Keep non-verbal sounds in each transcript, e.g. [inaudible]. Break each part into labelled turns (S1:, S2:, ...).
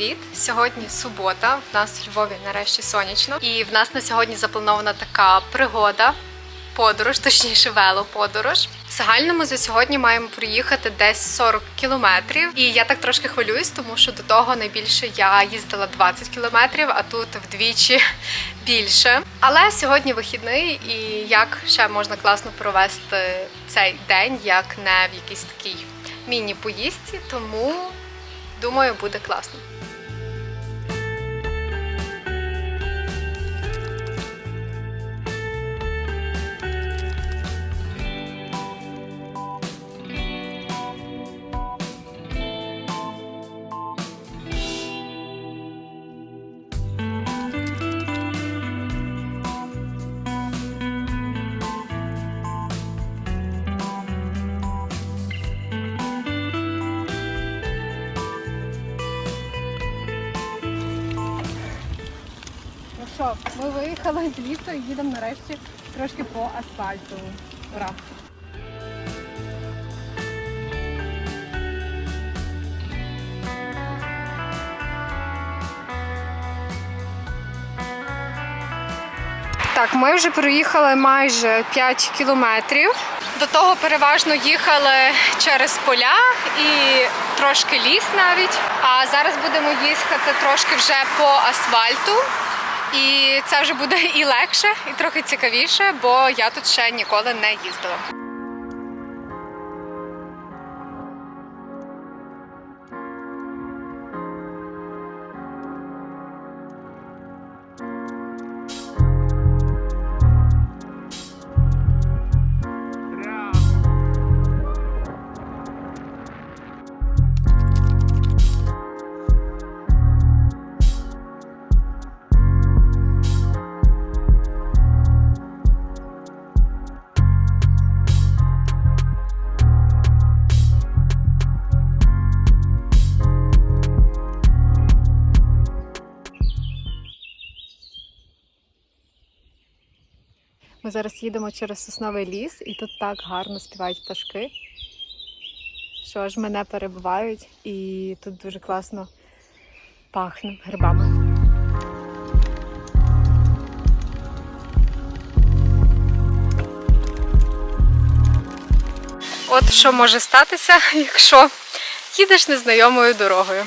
S1: привіт! Сьогодні субота. В нас у Львові нарешті сонячно, і в нас на сьогодні запланована така пригода. Подорож, точніше, велоподорож. В загальному за сьогодні маємо проїхати десь 40 кілометрів. І я так трошки хвилююсь, тому що до того найбільше я їздила 20 кілометрів, а тут вдвічі [laughs] більше. Але сьогодні вихідний, і як ще можна класно провести цей день, як не в якійсь такій міні-поїздці, тому думаю, буде класно. Що, ми виїхали з лісу і їдемо нарешті трошки по асфальту. Ура! Так, ми вже проїхали майже 5 кілометрів. До того переважно їхали через поля і трошки ліс навіть. А зараз будемо їхати трошки вже по асфальту. І це вже буде і легше, і трохи цікавіше, бо я тут ще ніколи не їздила. Зараз їдемо через сосновий ліс, і тут так гарно співають пташки, що аж мене перебувають, і тут дуже класно пахне грибами. От що може статися, якщо їдеш незнайомою дорогою.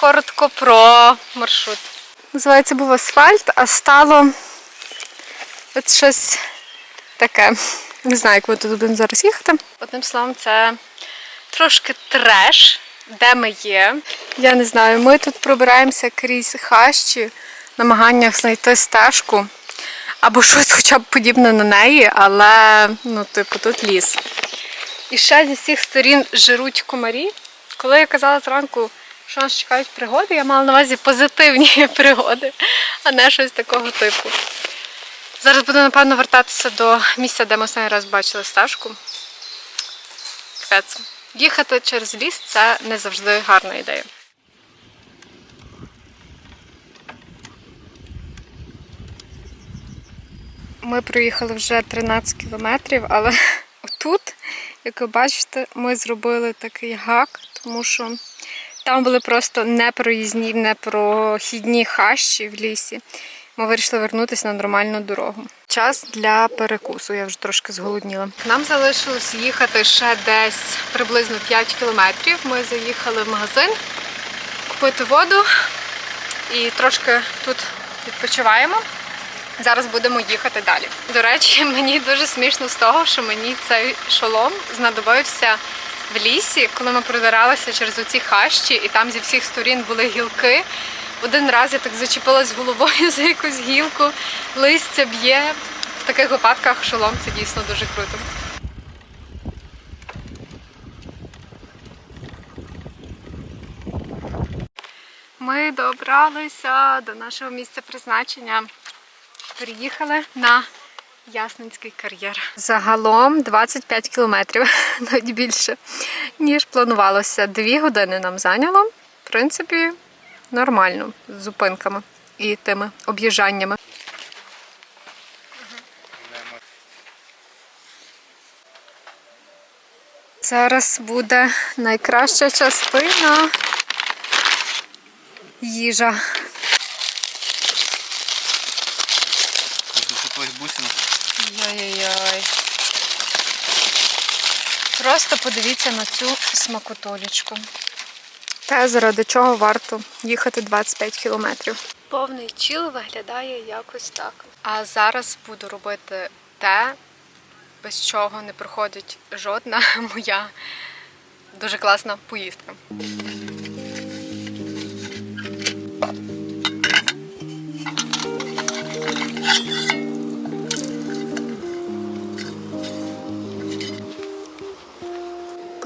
S1: Коротко про маршрут. Називається був асфальт, а стало От щось таке. Не знаю, як ми тут будемо зараз їхати. Одним словом, це трошки треш, де ми є. Я не знаю, ми тут пробираємося крізь хащі, намаганнях знайти стежку або щось хоча б подібне на неї, але ну, типу, тут ліс. І ще зі всіх сторін жируть комарі. Коли я казала зранку, що нас чекають пригоди, я мала на увазі позитивні [laughs] пригоди, а не щось такого типу. Зараз буду, напевно, вертатися до місця, де ми останній раз бачили стежку. Капець. Їхати через ліс це не завжди гарна ідея. Ми проїхали вже 13 кілометрів, але [laughs] тут, як ви бачите, ми зробили такий гак, тому що там були просто непроїзні, непрохідні хащі в лісі. Ми вирішили вернутися на нормальну дорогу. Час для перекусу. Я вже трошки зголодніла. Нам залишилось їхати ще десь приблизно 5 кілометрів. Ми заїхали в магазин купити воду і трошки тут відпочиваємо. Зараз будемо їхати далі. До речі, [laughs] мені дуже смішно з того, що мені цей шолом знадобився в лісі, коли ми продиралися через оці хащі, і там зі всіх сторін були гілки. Один раз я так зачепилась головою [laughs] за якусь гілку, листя б'є. В таких випадках шолом це дійсно дуже круто. Ми добралися до нашого місця призначення. Приїхали на Ясницький кар'єр. Загалом 25 кілометрів, [laughs] навіть більше, ніж планувалося. Дві години нам зайняло. В принципі, нормально з зупинками і тими об'їжджаннями. Зараз буде найкраща частина. їжа.
S2: Бусинок.
S1: Просто подивіться на цю смакотолічку. Те, заради чого варто їхати 25 кілометрів. Повний чіл виглядає якось так. А зараз буду робити те, без чого не проходить жодна [laughs] моя дуже класна поїздка.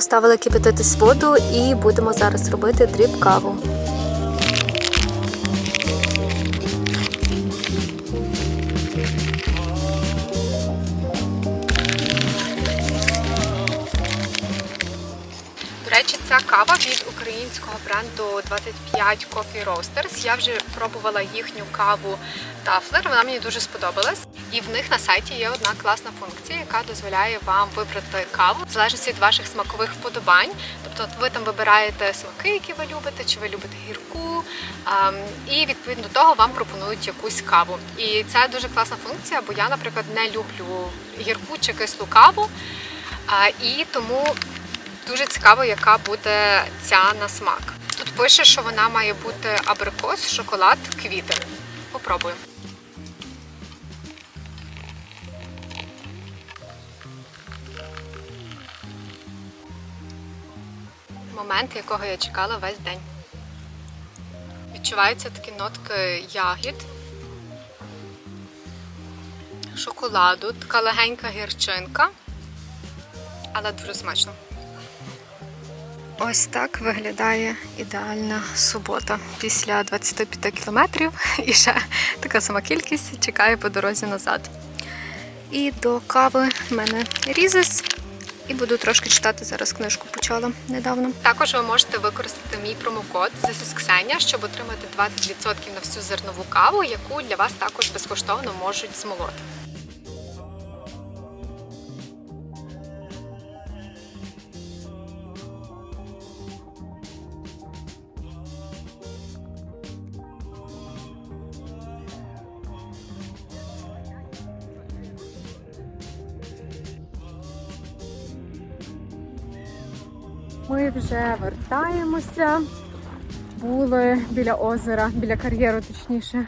S1: Поставили кипятитись воду і будемо зараз робити дріб каву. До речі, ця кава від українського бренду 25 Coffee Roasters. Я вже пробувала їхню каву Тафлер. Вона мені дуже сподобалась. І в них на сайті є одна класна функція, яка дозволяє вам вибрати каву в залежності від ваших смакових вподобань. Тобто, ви там вибираєте смаки, які ви любите, чи ви любите гірку, ем, і відповідно до того вам пропонують якусь каву. І це дуже класна функція, бо я, наприклад, не люблю гірку чи кислу каву. І тому дуже цікаво, яка буде ця на смак. Тут пише, що вона має бути абрикос, шоколад, квіти. Попробую. Момент, якого я чекала весь день. Відчуваються такі нотки ягід, шоколаду, така легенька гірчинка, але дуже смачно. Ось так виглядає ідеальна субота після 25 кілометрів [laughs] і ще така сама кількість чекає по дорозі назад. І до кави в мене різис. І буду трошки читати зараз книжку почала недавно. Також ви можете використати мій промокод This is щоб отримати 20% на всю зернову каву, яку для вас також безкоштовно можуть змолоти. Ми вже вертаємося. Були біля озера, біля кар'єру, точніше,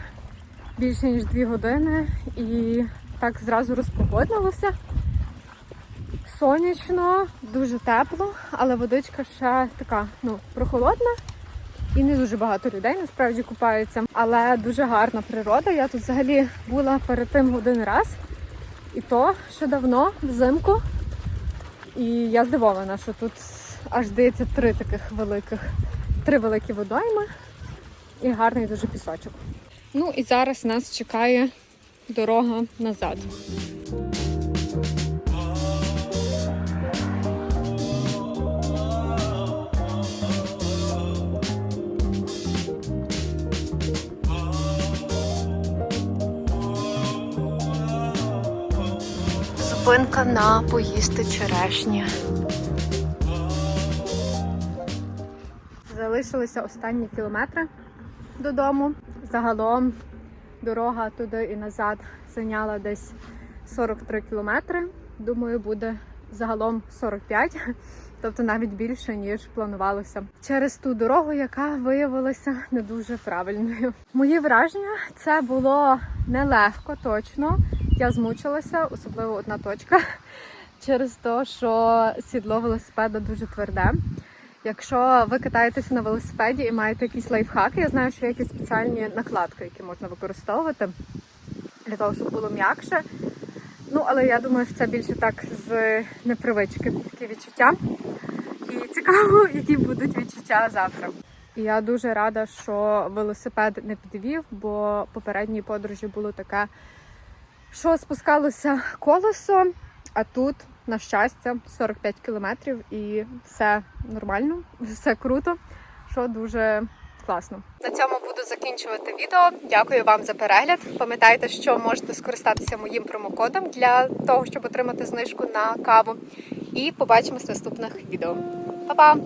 S1: більше ніж дві години. І так зразу розпогодилося. Сонячно, дуже тепло, але водичка ще така, ну, прохолодна. І не дуже багато людей насправді купаються. Але дуже гарна природа. Я тут взагалі була перед тим один раз. І то ще давно, взимку. І я здивована, що тут аж здається три таких великих, три великі водойми і гарний дуже пісочок. Ну і зараз нас чекає дорога назад. Зупинка на поїсти черешні. Залишилися останні кілометри додому. Загалом дорога туди і назад зайняла десь 43 кілометри. Думаю, буде загалом 45, тобто навіть більше, ніж планувалося. Через ту дорогу, яка виявилася не дуже правильною. Мої враження це було нелегко, точно. Я змучилася, особливо одна точка, [laughs] через те, що сідло велосипеда дуже тверде. Якщо ви катаєтеся на велосипеді і маєте якісь лайфхаки, я знаю, що є якісь спеціальні накладки, які можна використовувати для того, щоб було м'якше. Ну, але я думаю, що це більше так з непривички такі відчуття. І цікаво, [laughs] які будуть відчуття завтра. І я дуже рада, що велосипед не підвів, бо попередній подорожі було таке, що спускалося колесо, а тут, на щастя, 45 кілометрів і все нормально, [laughs] все круто, що дуже класно. На цьому буду закінчувати відео. Дякую вам за перегляд. Пам'ятайте, що можете скористатися моїм промокодом для того, щоб отримати знижку на каву. І побачимось в наступних відео. Па-па!